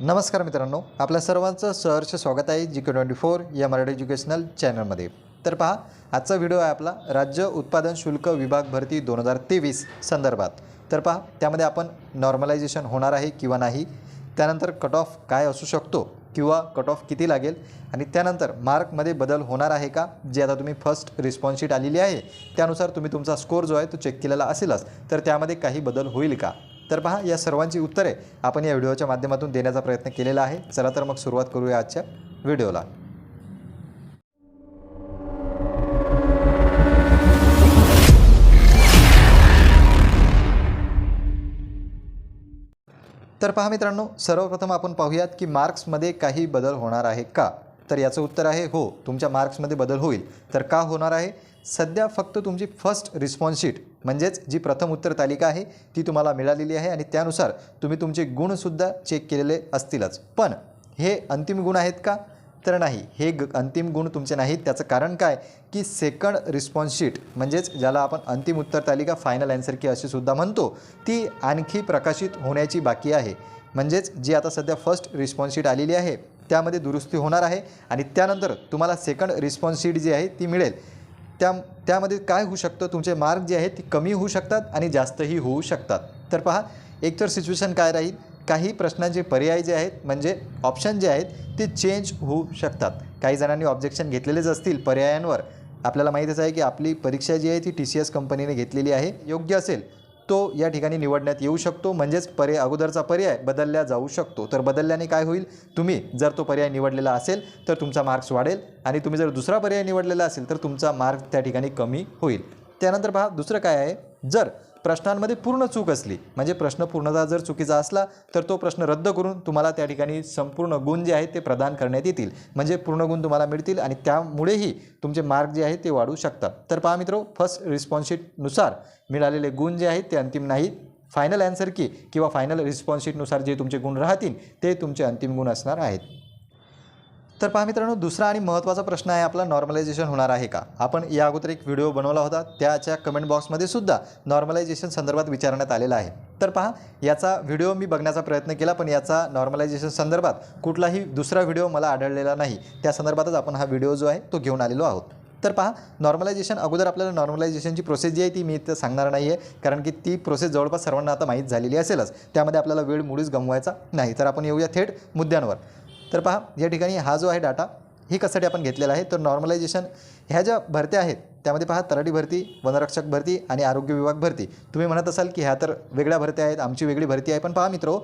नमस्कार मित्रांनो आपल्या सर्वांचं सहर्ष स्वागत आहे जी के ट्वेंटी फोर या मराठी एज्युकेशनल चॅनलमध्ये. तर पहा आजचा व्हिडिओ आहे आपला राज्य उत्पादन शुल्क विभाग भरती दोन हजार तेवीस संदर्भात. तर पहा त्यामध्ये आपण नॉर्मलायझेशन होणार आहे किंवा नाही त्यानंतर कट ऑफ काय असू शकतो किंवा कट ऑफ किती लागेल आणि त्यानंतर मार्कमध्ये बदल होणार आहे का जे आता तुम्ही फर्स्ट रिस्पॉन्सशीट आलेली आहे त्यानुसार तुम्ही तुमचा स्कोर जो आहे तो चेक केलेला असेलच तर त्यामध्ये काही बदल होईल का? तर पहा या सर्वांची उत्तरे आपण या व्हिडिओच्या माध्यमातून देण्याचा प्रयत्न केलेला आहे. चला तर मग सुरुवात करूया आजच्या व्हिडिओला. तर पहा मित्रांनो सर्वप्रथम आपण पाहूयात की मार्क्समध्ये काही बदल होणार आहे का? तर याचं उत्तर आहे हो तुमच्या मार्क्समध्ये बदल होईल. तर का होणार आहे? सध्या फक्त तुमची फर्स्ट रिस्पॉन्स शीट म्हणजेच जी प्रथम उत्तर तालिका आहे ती तुम्हाला मिळालेली आहे आणि त्यानुसार तुम्ही तुमचे गुणसुद्धा चेक केलेले असतीलच. पण हे अंतिम गुण आहेत का? तर नाही. हे ग अंतिम गुण तुमचे नाहीत. त्याचं कारण काय? की सेकंड रिस्पॉन्स शीट म्हणजेच ज्याला आपण अंतिम उत्तर तालिका फायनल अँसर की अशी सुद्धा म्हणतो ती आणखी प्रकाशित होण्याची बाकी आहे. म्हणजेच जी आता सध्या फर्स्ट रिस्पॉन्स शीट आलेली आहे त्यामध्ये दुरुस्ती होणार आहे आणि त्यानंतर तुम्हाला सेकंड रिस्पॉन्स शीट जी आहे ती मिळेल. त्या त्यामध्ये काय होऊ शकतं? तुमचे मार्क जे आहेत ते कमी होऊ शकतात आणि जास्तही होऊ शकतात. तर पहा एकतर सिच्युएशन काय राहील? काही प्रश्नांचे पर्याय जे आहेत म्हणजे ऑप्शन जे आहेत ते चेंज होऊ शकतात. काही जणांनी ऑब्जेक्शन घेतलेलेच असतील पर्यायांवर. आपल्याला माहीतच आहे की आपली परीक्षा जी आहे ती टी सी एस कंपनीने घेतलेली आहे. योग्य असेल. तो या ठिकाणी निवडण्यात येऊ शकतो. म्हणजेच पर्याय अगोदरचा पर्याय बदलल्या जाऊ शकतो. तर बदलल्याने काय होईल? तुम्ही जर तो पर्याय निवडलेला असेल तर तुमचा मार्क्स वाढेल आणि तुम्ही जर दुसरा पर्याय निवडलेला असेल तर तुमचा मार्क त्या ठिकाणी कमी होईल. त्यानंतर पहा दुसरं काय आहे? जर प्रश्नांमध्ये पूर्ण चूक असली म्हणजे प्रश्न पूर्णतः जर चुकीचा असला तर तो प्रश्न रद्द करून तुम्हाला त्या ठिकाणी संपूर्ण गुण जे आहेत ते प्रदान करण्यात येतील. म्हणजे पूर्ण गुण तुम्हाला मिळतील आणि त्यामुळेही तुमचे मार्क जे आहेत ते वाढू शकतात. तर पहा मित्रो फर्स्ट रिस्पॉन्सशीटनुसार मिळालेले गुण जे आहेत ते अंतिम नाहीत. फायनल अँसर की किंवा फायनल रिस्पॉन्सशीटनुसार जे तुमचे गुण राहतील ते तुमचे अंतिम गुण असणार आहेत. तर पहा मित्रांनो दुसरा आणि महत्त्वाचा प्रश्न आहे आपला नॉर्मलायझेशन होणार आहे का? आपण या अगोदर एक व्हिडिओ बनवला होता त्याच्या कमेंट बॉक्समध्ये सुद्धा नॉर्मलायझेशन संदर्भात विचारण्यात आलेला आहे. तर पहा याचा व्हिडिओ मी बघण्याचा प्रयत्न केला पण याचा नॉर्मलायझेशन संदर्भात कुठलाही दुसरा व्हिडिओ मला आढळलेला नाही. त्या संदर्भातच आपण हा व्हिडिओ जो आहे तो घेऊन आलेलो आहोत. तर पहा नॉर्मलायझेशन अगोदर आपल्याला नॉर्मलायझेशनची प्रोसेस जी आहे ती मी इथं सांगणार नाही आहे कारण की ती प्रोसेस जवळपास सर्वांना आता माहीत झालेली असेलच. त्यामध्ये आपल्याला वेळ मुळीच गमवायचा नाही. तर आपण येऊया थेट मुद्द्यांवर. तर पहा या ठिकाणी हा जो आहे डाटा हे कशासाठी आपण घेतलेला आहे? तर नॉर्मलायझेशन ह्या ज्या भरत्या आहेत त्यामध्ये पहा तराटी भरती वनरक्षक भरती आणि आरोग्य विभाग भरती. तुम्ही म्हणत असाल की ह्या तर वेगळ्या भरत्या आहेत आमची वेगळी भरती आहे. पण पहा मित्रो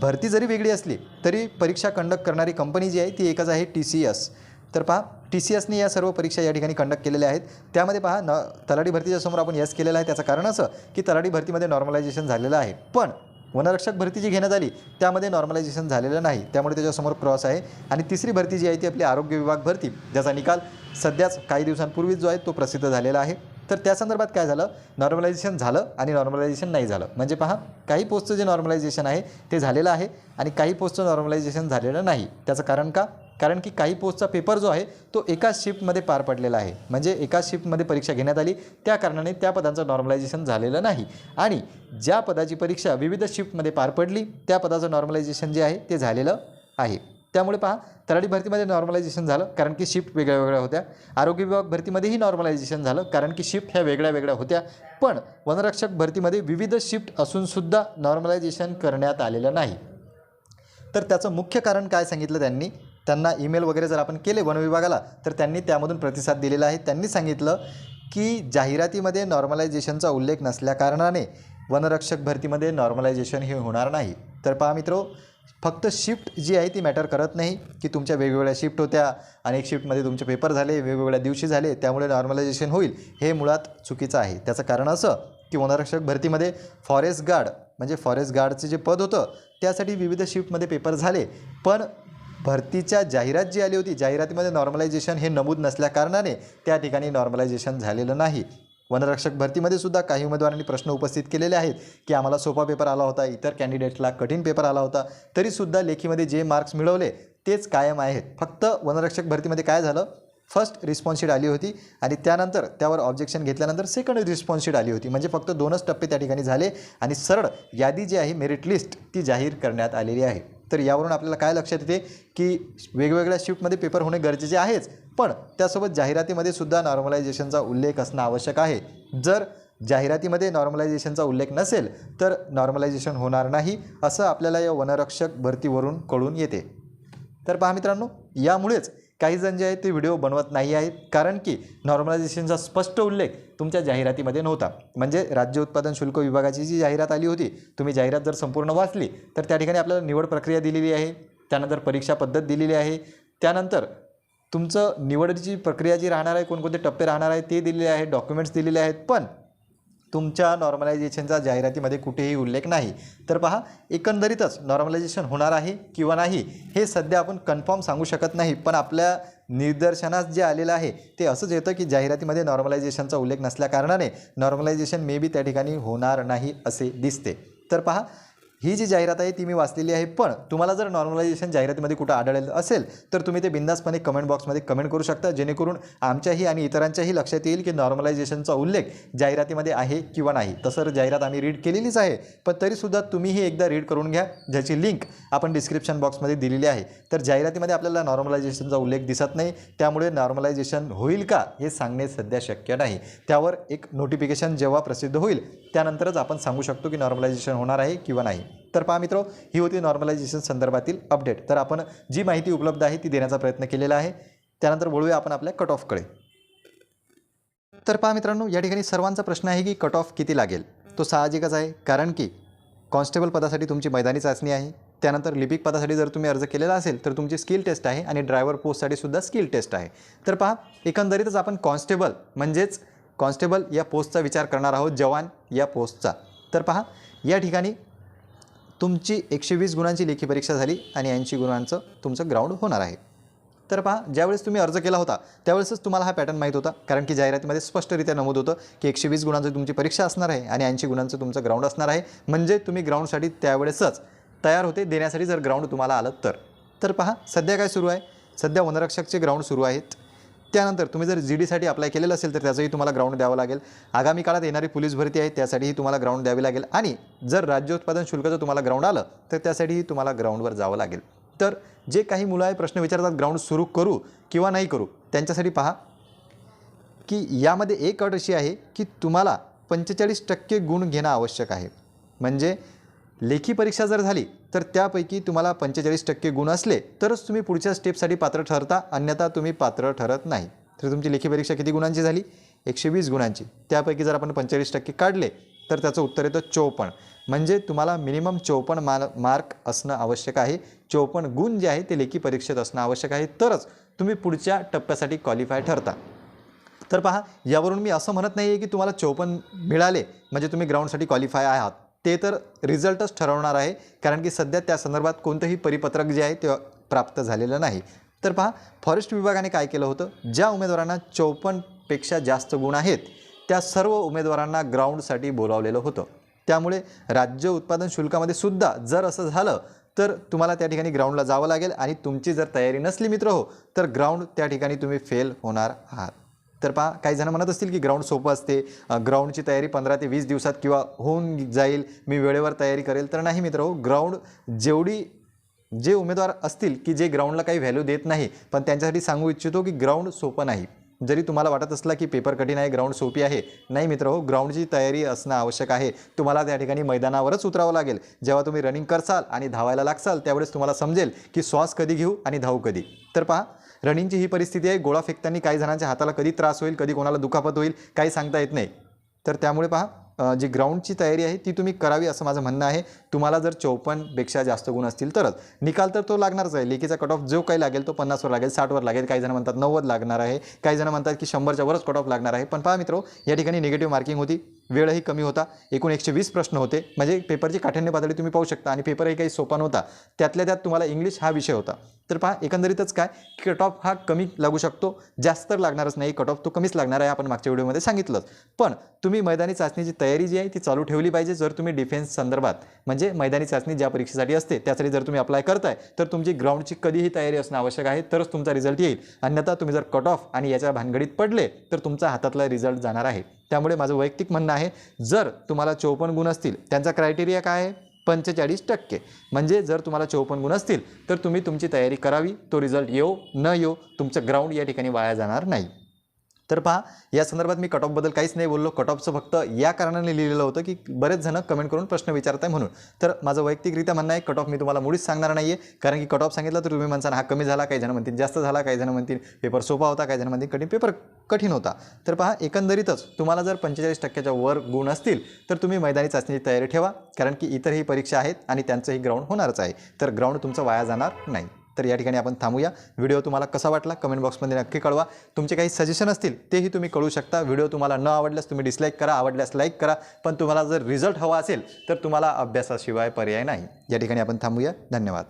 भरती जरी वेगळी असली तरी परीक्षा कंडक्ट करणारी कंपनी जी आहे ती एकच आहे टी सी एस तर पहा टी सी एसने या सर्व परीक्षा या ठिकाणी कंडक्ट केलेल्या आहेत. त्यामध्ये पहा न तलाठी भरतीच्या समोर आपण यस केलेलं आहे. त्याचं कारण असं की तलाठी भरतीमध्ये नॉर्मलायझेशन झालेलं आहे. पण वनरक्षक भरती जी घेण्यात आली त्यामध्ये नॉर्मलायझेशन झालेलं नाही. त्यामुळे त्याच्यासमोर क्रॉस आहे. आणि तिसरी भरती जी आहे ती आपली आरोग्य विभाग भरती ज्याचा निकाल सध्याच काही दिवसांपूर्वीच जो आहे तो प्रसिद्ध झालेला आहे. तर त्या संदर्भात काय झालं? नॉर्मलायझेशन झालं आणि नॉर्मलायझेशन नाही झालं. म्हणजे पहा काही पोस्टचं जे नॉर्मलायझेशन आहे ते झालेलं आहे आणि काही पोस्टचं नॉर्मलायझेशन झालेलं नाही. त्याचं कारण का? कारण की काही पोस्टचा पेपर जो आहे तो एकाच शिफ्टमध्ये पार पडलेला आहे. म्हणजे एकाच शिफ्टमध्ये परीक्षा घेण्यात आली त्या कारणाने त्या पदांचं नॉर्मलायझेशन झालेलं नाही. आणि ज्या पदाची परीक्षा विविध शिफ्टमध्ये पार पडली त्या पदाचं नॉर्मलायझेशन जे आहे ते झालेलं आहे. त्यामुळे पहा तराडी भरतीमध्ये नॉर्मलायझेशन झालं कारण की शिफ्ट वेगळ्या वेगळ्या होत्या. आरोग्य विभाग भरतीमध्येही नॉर्मलायझेशन झालं कारण की शिफ्ट ह्या वेगळ्या वेगळ्या होत्या. पण वनरक्षक भरतीमध्ये विविध शिफ्ट असूनसुद्धा नॉर्मलायझेशन करण्यात आलेलं नाही. तर त्याचं मुख्य कारण काय सांगितलं त्यांनी? त्यांना ईमेल वगैरे जर आपण केले वनविभागाला तर त्यांनी त्यामधून प्रतिसाद दिलेला आहे. त्यांनी सांगितलं की जाहिरातीमध्ये नॉर्मलायझेशनचा उल्लेख नसल्याकारणाने वनरक्षक भरतीमध्ये नॉर्मलायझेशन हे होणार नाही. तर पहा मित्रो फक्त शिफ्ट जी आहे ती मॅटर करत नाही की तुमच्या वेगवेगळ्या शिफ्ट होत्या अनेक शिफ्टमध्ये तुमचे पेपर झाले वेगवेगळ्या दिवशी झाले त्यामुळे नॉर्मलायझेशन होईल हे मुळात चुकीचं आहे. त्याचं कारण असं की वनरक्षक भरतीमध्ये फॉरेस्ट गार्ड म्हणजे फॉरेस्ट गार्डचे जे पद होतं त्यासाठी विविध शिफ्टमध्ये पेपर झाले. पण भरतीच्या जाहिरात जी आली होती जाहिरातीमध्ये नॉर्मलायझेशन हे नमूद नसल्याकारणाने त्या ठिकाणी नॉर्मलायझेशन झालेलं नाही. वनरक्षक भरतीमध्ये सुद्धा काही उमेदवारांनी प्रश्न उपस्थित केलेले आहेत की आम्हाला सोपा पेपर आला होता इतर कॅन्डिडेटला कठीण पेपर आला होता तरीसुद्धा लेखीमध्ये जे मार्क्स मिळवले तेच कायम आहेत. फक्त वनरक्षक भरतीमध्ये काय झालं? फर्स्ट रिस्पॉन्सशीट आली होती आणि त्यानंतर त्यावर ऑब्जेक्शन घेतल्यानंतर सेकंड रिस्पॉन्सशीट आली होती. म्हणजे फक्त दोनच टप्पे त्या ठिकाणी झाले आणि सरळ यादी जी आहे मेरिट लिस्ट ती जाहीर करण्यात आलेली आहे. तर यावरून आपल्याला काय लक्षात येते की वेगवेगळ्या शिफ्टमध्ये पेपर होणे गरजेचे आहेच. पण त्यासोबत जाहिरातीमध्ये सुद्धा नॉर्मलायझेशनचा उल्लेख असणं आवश्यक आहे. जर जाहिरातीमध्ये नॉर्मलायझेशनचा उल्लेख नसेल तर नॉर्मलायझेशन होणार नाही असं आपल्याला या वनरक्षक भरतीवरून कळून येते. तर पहा मित्रांनो यामुळेच काही जण जे आहेत ते व्हिडिओ बनवत नाही आहेत कारण की नॉर्मलायझेशनचा स्पष्ट उल्लेख तुमच्या जाहिरातीमध्ये नव्हता. म्हणजे राज्य उत्पादन शुल्क विभागाची जी जाहिरात आली होती तुम्ही जाहिरात जर संपूर्ण वाचली तर त्या ठिकाणी आपल्याला निवड प्रक्रिया दिलेली आहे त्यानंतर परीक्षा पद्धत दिलेली आहे त्यानंतर तुमचं निवडीची प्रक्रिया जी राहणार आहे कोणकोणते टप्पे राहणार आहे ते दिलेले आहेत डॉक्युमेंट्स दिलेले आहेत पण तुमच्या नॉर्मलायझेशनचा जाहिरातीमध्ये कुठेही उल्लेख नाही. तर पहा एकंदरीतच नॉर्मलायझेशन होणार आहे किंवा नाही हे सध्या आपण कन्फर्म सांगू शकत नाही पण आपल्या निदर्शनास जे आलेलं आहे ते असंच येतं की जाहिरातीमध्ये नॉर्मलायझेशनचा उल्लेख नसल्याकारणाने नॉर्मलायझेशन मे बी त्या ठिकाणी होणार नाही असे दिसते. तर पहा ही जी जाहिरात आहे ती मी वाचलेली आहे पण तुम्हाला जर नॉर्मलायझेशन जाहिरातीमध्ये कुठं आढळेल असेल तर तुम्ही ते बिंदासपणे कमेंट बॉक्समध्ये कमेंट करू शकता जेणेकरून आमच्याही आणि इतरांच्याही लक्षात येईल की नॉर्मलायझेशनचा उल्लेख जाहिरातीमध्ये आहे किंवा नाही. तसं जाहिरात आम्ही रीड केलेलीच आहे पण तरीसुद्धा तुम्हीही एकदा रीड करून घ्या ज्याची लिंक आपण डिस्क्रिप्शन बॉक्समध्ये दिलेली आहे. तर जाहिरातीमध्ये आपल्याला नॉर्मलायझेशनचा उल्लेख दिसत नाही त्यामुळे नॉर्मलायझेशन होईल का हे सांगणे सध्या शक्य नाही. त्यावर एक नोटिफिकेशन जेव्हा प्रसिद्ध होईल त्यानंतरच आपण सांगू शकतो की नॉर्मलायझेशन होणार आहे किंवा नाही. तर पहा मित्र ही होती नॉर्मलायझेशन संदर्भातील अपडेट तर आपण जी माहिती उपलब्ध आहे ती देण्याचा प्रयत्न केलेला आहे. त्यानंतर वळूया आपण आपल्या कट ऑफकडे तर पहा मित्रांनो या ठिकाणी सर्वांचा प्रश्न आहे की कट ऑफ किती लागेल? तो साहजिकच आहे कारण की कॉन्स्टेबल पदासाठी तुमची मैदानी चाचणी आहे. त्यानंतर लिपिक पदासाठी जर तुम्ही अर्ज केलेला असेल तर तुमची स्किल टेस्ट आहे आणि ड्रायव्हर पोस्टसाठी सुद्धा स्किल टेस्ट आहे. तर पहा एकंदरीतच आपण कॉन्स्टेबल म्हणजेच कॉन्स्टेबल या पोस्टचा विचार करणार आहोत जवान या पोस्टचा तर पहा या ठिकाणी तुमची एकशे वीस गुणांची लेखी परीक्षा झाली आणि ऐंशी गुणांचं तुमचं ग्राउंड होणार आहे. तर पहा ज्यावेळेस तुम्ही अर्ज केला होता त्यावेळेसच तुम्हाला हा पॅटर्न माहीत होता कारण की जाहिरातीमध्ये स्पष्टरित्या नमूद होतं की एकशे वीस गुणांची तुमची परीक्षा असणार आहे आणि ऐंशी गुणांचं तुमचं ग्राउंड असणार आहे. म्हणजे तुम्ही ग्राउंडसाठी त्यावेळेसच तयार होते देण्यासाठी जर ग्राउंड तुम्हाला आलं तर. तर पहा सध्या काय सुरू आहे? सध्या वनरक्षकचे ग्राउंड सुरू आहेत. त्यानंतर तुम्ही जर जी डीसाठी अप्लाय केलेलं असेल तर त्याचंही तुम्हाला ग्राउंड द्यावं लागेल. आगामी काळात येणारी पोलीस भरती आहे त्यासाठीही तुम्हाला ग्राउंड द्यावी लागेल. आणि जर राज्य उत्पादन शुल्काचं तुम्हाला ग्राउंड आलं तर त्यासाठीही तुम्हाला ग्राउंडवर जावं लागेल. तर जे काही मुलं आहे प्रश्न विचारतात ग्राउंड सुरू करू किंवा नाही करू त्यांच्यासाठी पहा की यामध्ये एक अट अशी आहे की तुम्हाला पंचेचाळीस टक्के गुण घेणं आवश्यक आहे. म्हणजे लेखी परीक्षा जर झाली तर त्यापैकी तुम्हाला पंचेचाळीस टक्के गुण असले तरच तुम्ही पुढच्या स्टेपसाठी पात्र ठरता अन्यथा तुम्ही पात्र ठरत नाही. तर तुमची लेखी परीक्षा किती गुणांची झाली? एकशे वीस गुणांची. त्यापैकी जर आपण पंचेचाळीस टक्के काढले तर त्याचं उत्तर येतं चौपन्न. म्हणजे तुम्हाला मिनिमम चौपन्न माल मार्क असणं आवश्यक आहे. चौपन्न गुण जे आहे ते लेखी परीक्षेत असणं आवश्यक आहे. तरच तुम्ही पुढच्या टप्प्यासाठी क्वालिफाय ठरता. तर पहा यावरून मी असं म्हणत नाही आहे की तुम्हाला चौपन्न मिळाले म्हणजे तुम्ही ग्राउंडसाठी क्वालिफाय आहात. ते तर रिझल्टच ठरवणार आहे कारण की सध्या त्या संदर्भात कोणतंही परिपत्रक जे आहे ते प्राप्त झालेलं नाही. तर पहा फॉरेस्ट विभागाने काय केलं होतं? ज्या उमेदवारांना चौपन्नपेक्षा जास्त गुण आहेत त्या सर्व उमेदवारांना ग्राउंडसाठी बोलावलेलं होतं. त्यामुळे राज्य उत्पादन शुल्कामध्ये सुद्धा जर असं झालं तर तुम्हाला त्या ठिकाणी ग्राउंडला जावं लागेल आणि तुमची जर तयारी नसली मित्र हो तर ग्राउंड त्या ठिकाणी तुम्ही फेल होणार आहात. तर पहा काही जण म्हणत असतील की ग्राउंड सोपं असते. ग्राउंडची तयारी पंधरा ते वीस दिवसात किंवा होऊन जाईल. मी वेळेवर तयारी करेल. तर नाही मित्र ग्राउंड जेवढी जे उमेदवार असतील की जे ग्राउंडला काही व्हॅल्यू देत नाही पण त्यांच्यासाठी सांगू इच्छितो की ग्राउंड सोपं नाही. जरी तुम्हाला वाटत असला की पेपर कठीण आहे ग्राउंड सोपी आहे नाही मित्र हो ग्राउंडची तयारी असणं आवश्यक आहे. तुम्हाला त्या ठिकाणी मैदानावरच उतरावं लागेल. जेव्हा तुम्ही रनिंग करसाल आणि धावायला लागसाल त्यावेळेस तुम्हाला समजेल की श्वास कधी घेऊ आणि धावू कधी. तर पहा रनिंगची ही परिस्थिती आहे. गोळा फेकताना काही जणांच्या हाताला कधी त्रास होईल कधी कोणाला दुखापत होईल काही सांगता येत नाही. तर त्यामुळे पहा जी ग्राउंडची तयारी आहे ती तुम्ही करावी असं माझं म्हणणं आहे. तुम्हाला जर चौपन्नपेक्षा जास्त गुण असतील तरच. निकाल तर तो लागणारच आहे. लेखीचा कट ऑफ जो काही लागेल तो पन्नासवर लागेल साठवर लागेल. काही जण म्हणतात नव्वद लागणार आहे. काही जण म्हणतात की शंभरच्या वरच कट ऑफ लागणार आहे. पण पहा मित्र या ठिकाणी निगेटिव्ह मार्किंग होती. वेळही कमी होता. एकूण एकशे वीस प्रश्न होते. म्हणजे पेपरची काठिण्य पातळी तुम्ही पाहू शकता आणि पेपरही काही सोपा नव्हता. त्यातल्या त्यात तुम्हाला इंग्लिश हा विषय होता. तर पहा एकंदरीतच काय? कट ऑफ हा कमी लागू शकतो. जास्त तर लागणारच नाही. कट ऑफ तो कमीच लागणार आहे आपण मागच्या व्हिडिओमध्ये सांगितलंच. पण तुम्ही मैदानी चाचणीची तयारी जी आहे ती चालू ठेवली पाहिजे जर तुम्ही डिफेन्स संदर्भात. म्हणजे मैदानी चाचणी ज्या परीक्षेसाठी असते त्यासाठी जर तुम्ही अप्लाय करताय तर तुमची ग्राउंडची कधीही तयारी असणं आवश्यक आहे तरच तुमचा रिझल्ट येईल. अन्यथा तुम्ही जर कट ऑफ आणि याच्या भानगडीत पडले तर तुमचा हातातला रिझल्ट जाणार आहे. त्यामुळे माझं वैयक्तिक म्हणणं आहे जर तुम्हाला चौपन्न गुण असतील त्यांचा क्रायटेरिया काय आहे? पंचेचाळीस टक्के. म्हणजे जर तुम्हाला चौपन्न गुण असतील तर तुम्ही तुमची तयारी करावी तो रिझल्ट येऊ न येऊ तुमचं ग्राउंड या ठिकाणी वाया जाणार नाही. तर पहा या संदर्भात मी कट ऑफबद्दल काहीच नाही बोललो. कट ऑफचं फक्त या कारणाने लिहिलेलं होतं की बरेच जण कमेंट करून प्रश्न विचारताय म्हणून. तर माझं वैयक्तिकरित्या म्हणणं आहे कट ऑफ मी तुम्हाला मुळीच सांगणार नाही आहे कारण की कट ऑफ सांगितलं तर तुम्ही म्हणसान हा कमी झाला काही जण म्हणतील जास्त झाला काही जण म्हणतील पेपर सोपा होता काही जण म्हणतील कठीण पेपर कठीण होता. तर पहा एकंदरीतच तुम्हाला जर पंचेचाळीस टक्क्याच्या वर गुण असतील तर तुम्ही मैदानी चाचणीची तयारी ठेवा. कारण की इतरही परीक्षा आहेत आणि त्यांचंही ग्राउंड होणारच आहे. तर ग्राउंड तुमचं वाया जाणार नाही. तर या ठिकाणी आपण थांबूया. व्हिडिओ तुम्हाला कसा वाटला कमेंट बॉक्समध्ये नक्की कळवा. तुमचे काही सजेशन असतील तेही तुम्ही कळू शकता. व्हिडिओ तुम्हाला न आवडल्यास तुम्ही डिसलाईक करा आवडल्यास लाईक करा. पण तुम्हाला जर रिझल्ट हवा असेल तर तुम्हाला अभ्यासाशिवाय पर्याय नाही. या ठिकाणी आपण थांबूया. धन्यवाद.